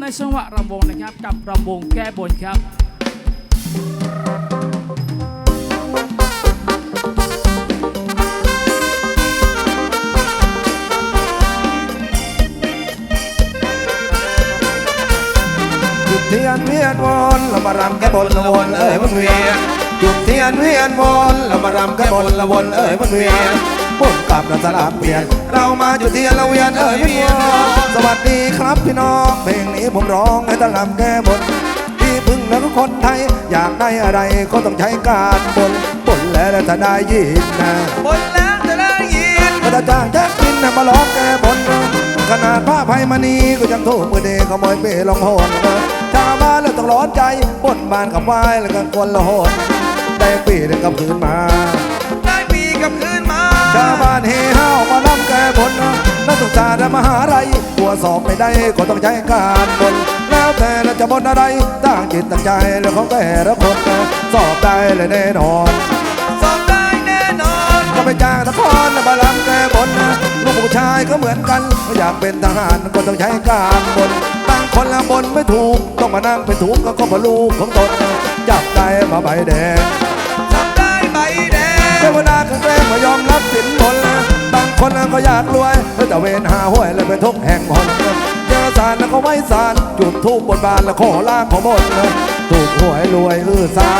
ในจังหวะรำวงนะครับ กับรำวงแก้บนครับจุดเทียนเวียนวนเรามารำแก้บนละวนเอ้ยมันเวียนจุดเทียนเวียนวนเรามารำแก้บนละวนเอ้ยมันเวียน บนกลับกันสลับเปลี่ยน เรามาจุดเทียนละเวียนเอ้ยมันเวียนสวัสดีครับพี่น้อง เพลงนี้ผมร้องให้ตะลำแก้บนที่พึ่งแล้วก็คนไทย อยากได้อะไรก็ต้องใช้การบนบนแล้วจะได้ยินนะบนแล้วจะได้ยินก็จะจ้างแจ็คกินนะมาร้องแก้บนขนาดผ้าไพมณีก็ยังถูกมือเดขโมยเป้ลองโหนชาวบ้านเลยต้องร้อนใจบนบานกับไหว้แล้วก็คนละโหนได้ปีได้กับคืนมา ได้ปีกลับคืนมา ชาวบ้านเฮห้าวมาล้ำแก้บนนักศึกษาและมหาลัยตัวสอบไม่ได้ก็ต้องใช้การบนแล้วแต่เราจะบนอะไรตั้งจิตตั้งใจแล้วของแต่ละคนสอบได้เลยแน่นอนสอบได้แน่นอนก็ไปจ้างนครมาลำแก้บนนะลูกผู้ชายก็เหมือนกันก็อยากเป็นทหารก็ต้องใช้การบนบางคนละบนไม่ถูกต้องมานั่งเป็นถูกก็ก็เพราะลูกของตนจับได้มาใบแดง วดาก็แกล้งมายอมรับสินบนนะบางคนก็อยากรวยแล้วแต่เวนหาห้วยแล้วไปทุกแห่งบนเจอสารแล้วก็ไว้สารจุดทูบบนบานแล้วขอลาขอบนนะถูกหวยรวยอื้อซา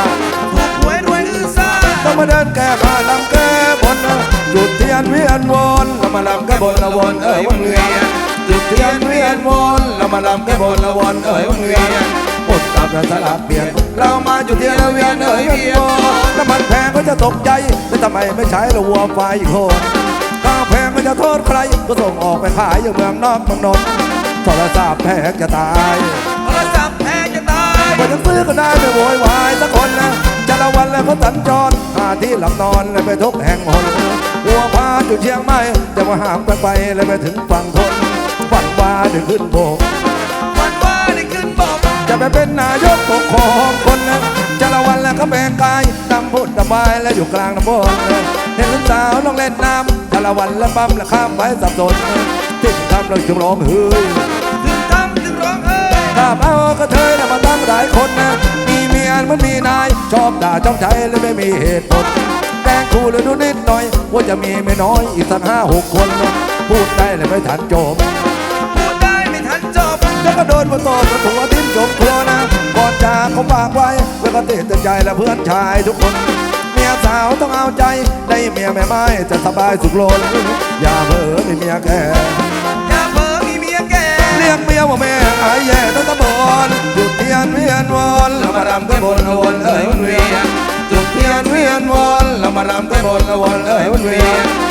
ถูกหวยรวยอื้อซ่าต้องมาเดินแก้ผ้าลำแก้บนนะจุดเทียนเวียนวนเรามาลำแก้บนละวนเอ้ยวนเวียนจุดเทียนเวียนวนเรามาลำแก้บนละวนเอ้ยวนเวียนหมดกับเราสลับเปลี่ยนเรามาจุดเทียนละเวียนเอ้ยเวียนน้ำมันแพง ก็จะตกใจแต่ทำไมไม่ใช้ละวัวไฟอีกคนข้าวแพงก็จะโทษใคร ก็ส่งออกไปขายอยู่เมืองนอกเมืองนนท์โทรศัพท์แพงจะตายโทรศัพท์แพงจะตายกว่าจะซื้อก็ได้ไม่โวยวายสักคนนะจะละวันแล้วเขาสัญจรหาที่หลับนอนแล้วไปทุกแห่งหนหัวพาอยู่เชียงใหม่จะมาหามกันไปแล้วไปถึงฝั่งทนฝันว่าจะขึ้นโบก จะไปเป็นนายกปกครองคนนะจะละวันแล้วเขาแบ่งกายดำพุดดำบายแล้วอยู่กลางน้ำบนเห็นสาวต้องเล่นน้ำจะละวันแล้วปั๊มแล้วข้ามไปสับสนติดทำเราจงร้องเฮ้ยถึงทำถึงร้องเอ้ยถ้าเอาก็เธอนะมาตั้งหลายคนนะมีเมียมันมีนายชอบด่าจ้องใจและไม่มีเหตุผลแกล้งคู่หรือดูนิดหน่อย ว่าจะมีไม่น้อยอีกสักห้าหกคนนะพูดได้เลยไม่ทันจบพูดได้ไม่ทัน จบแล้วก็โดนมาโตมาถูกเอาทิ้งจบครัวนะก่อนจากเขาฝากไว้แล้วก็เตือนใจและเพื่อนชายทุกคน เมียสาวต้องเอาใจ ได้เมียแม่ไม้จะสบายสุขโลนอย่าเผลอมีเมียแก่อย่าเพ้อมีเมียแก่เรียกเมียว่าแม่อายแย่ต้องตะบอนจุดเทียนเวียนวนเรามารำกันบนละวนเอ้ยวนเวียนจุดเทียนเวียนวนเรามารำกันบนละวนเอ้ยวนเวียน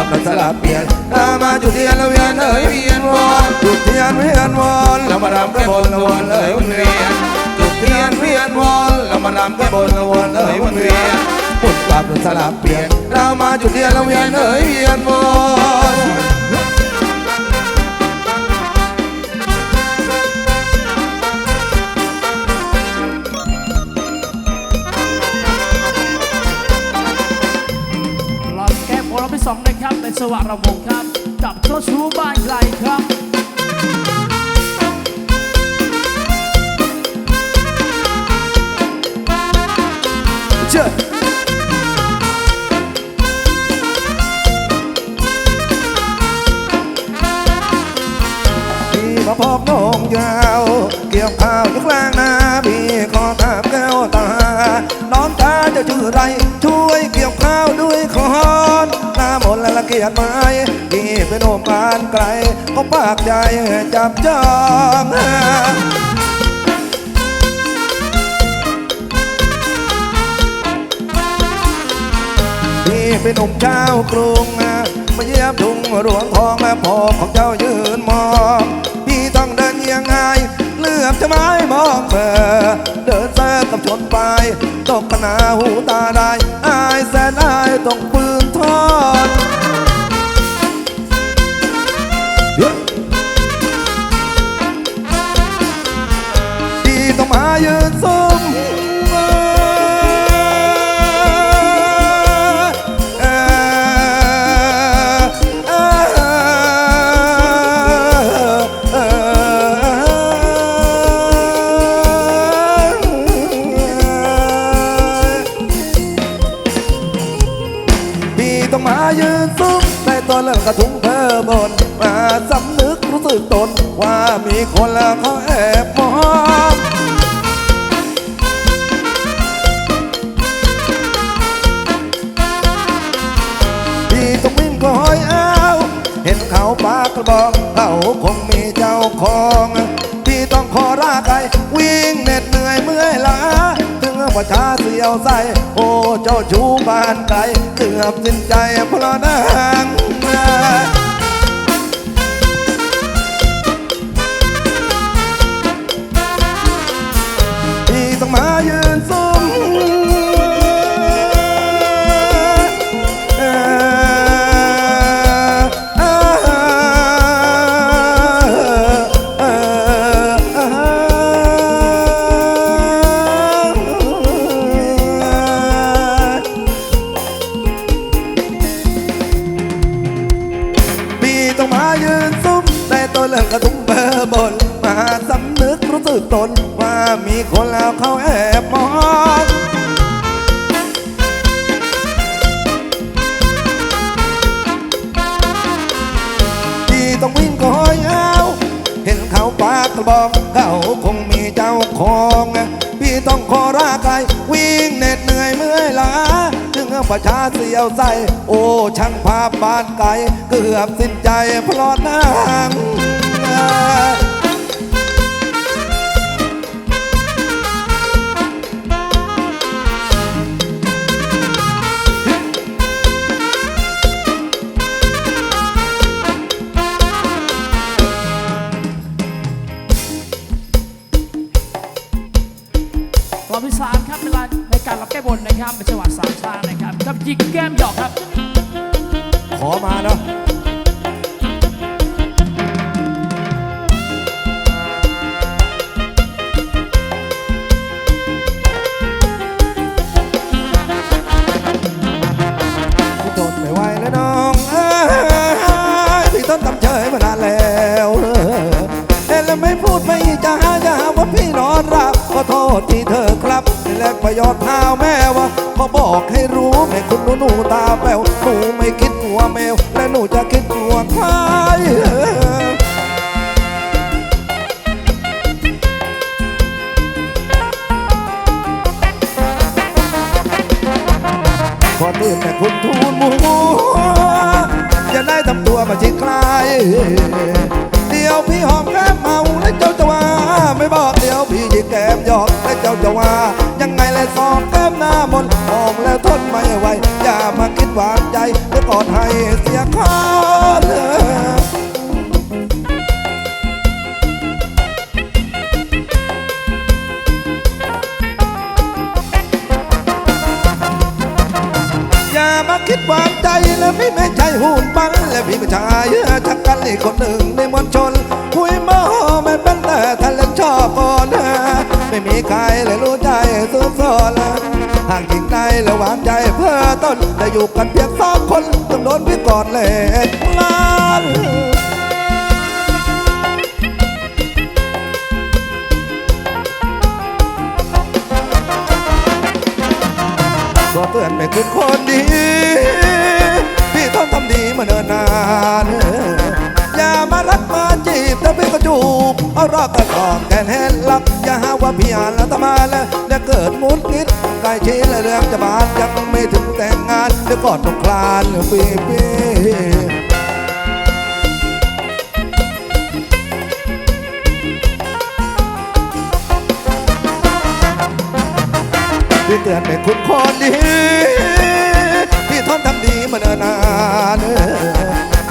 หมดกลับมาสลับเปลี่ยนเรามาจุดเทียนละเวียนเอ้ยเวียนวอนจุดเทียนเวียนวอนเรามารำกันบนละวนเอ้ยวนเวียนจุดเทียนเวียนวอนเรามารำกันบนละวนเอ้ยวนเวียนหมดกลับมาสลับเปลี่ยนเรามาจุดเทียนละเวียนเอ้ยเวียนวน นะครับในจังหวะรำวงครับ กับเจ้าชู้บ้านไกลครับเชื่อพี่มาพบน้องยาว เกี่ยวข้าวยู่กลางนาพี่ขอถามแก้วตา น้องตาจะชื่อไร น้ามนต์และละเกียดไม้พี่เป็นโอมานไกลก็ปากใจจับจองพี่เป็นหนุ่มชากรุงมาเยียมทุ่งหลวงทองแม่พ่อของเจ้ายืนมองพี่ต้องเดินเอียงไงเลือบจะไม้มองเบอเดินแซงกับชนไปตกขนาหูตาได้อายแสนอายต้อง ตนว่ามีคนละเขาแอบมองพี่ต้องวิ่งคอยเอาเห็นเขาปากกระบอกเขาคงมีเจ้าของพี่ต้องขอลาไกลวิ่งเหน็ดเหนื่อยเมื่อยล้าถึงประชาเสียวใสโอ้เจ้าชูบ้านไกลเกือบสิ้นใจเพราะนาง มายืนซุ่มเอ่อเอ่อเอ่อเอ่อพี่ต้องมายืนซุ่มแต่ตัวเลือกกระทุ้งเบอร์บนมาสำนึกรู้สึกตน มีคนแล้วเขาแอบมองพี่ต้องวิ่งคอยเอาเห็นเขาปากกระบอกเขาคงมีเจ้าของพี่ต้องขอร่ากายวิ่งเหน็ดเหนื่อยเมื่อยล้าถึงประชาเสียวใสโอ้ช่างภาพบ้านไกลเกือบสิ้นใจเพราะนาง จังหวัดสามชาตินะครับกับยิงแก้มหยอกครับ ขอมาเนาะพี่ทนไม่ไหวแล้วน้องตื่นตำเชยมานานแล้วเอ็งแล้วไม่พูดไม่จะหาจะหาว่าพี่นอนรับก็โทษที่เธอ ยชน์เท้าแม่ว่าก็บอกให้รู้แม่คุณหนูหนูตาแป๋วหนูไม่คิดหัวแมว และหนูจะคิดหัวใครพอตื่นแต่คุณทูลหมูจะได้ทำตัวมาชิดใครเดี๋ยวพี่หอมแก้มเมาและเจ้าจะว่า ไม่บอกเดี๋ยวพี่ยิกแก้มหยอกและเจ้าจะว่า วางใจแล้วพี่ไม่ใช่หุ่นปั้นและพี่ไม่ใช่ชักกันอีกคนหนึ่งในมวลชนคุยมอแม่เป็นแต่ทะเลชอบก่อนะไม่มีใครเลยรู้ใจสุดซอนห่างจริงในและหวานใจเพื่อต้นแต่อยู่กันเพียงสองคนต้องโดนพี่กอดเล่นลานก็เตือนไม่คุณคนดี มาเนิ่นนานอย่ามารักมาจีบแต่พี่ก็จูบเอารอกกระกองแกนเห็นลักอย่าหาว่าพี่อ่านแล้วทำไมาแล้วเดี๋ยวเกิดมุนคิดใกล้ชิดและเรื่องจะบานยังไม่ถึงแต่งงานเดี๋ยวกอดต้องคลานปีปีพี่เตือนเป็นคุณคนดี พี่ทนทำดีมาเนิ่นนาน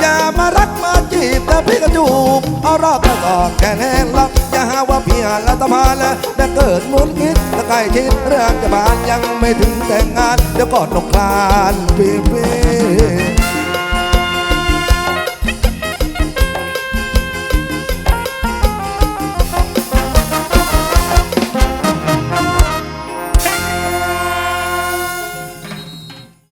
อย่ามารักมาจีบแต่พี่ก็จูบเอารอบกระกอกแค่แห้งลักอย่าหาว่าพี่หันแล้วตมาแล้วแต่เกิดมุนคิดและใกล้ชิดเรื่องจะบานยังไม่ถึงแต่งงานเดี๋ยวก่อนต้องคลานพี่พี่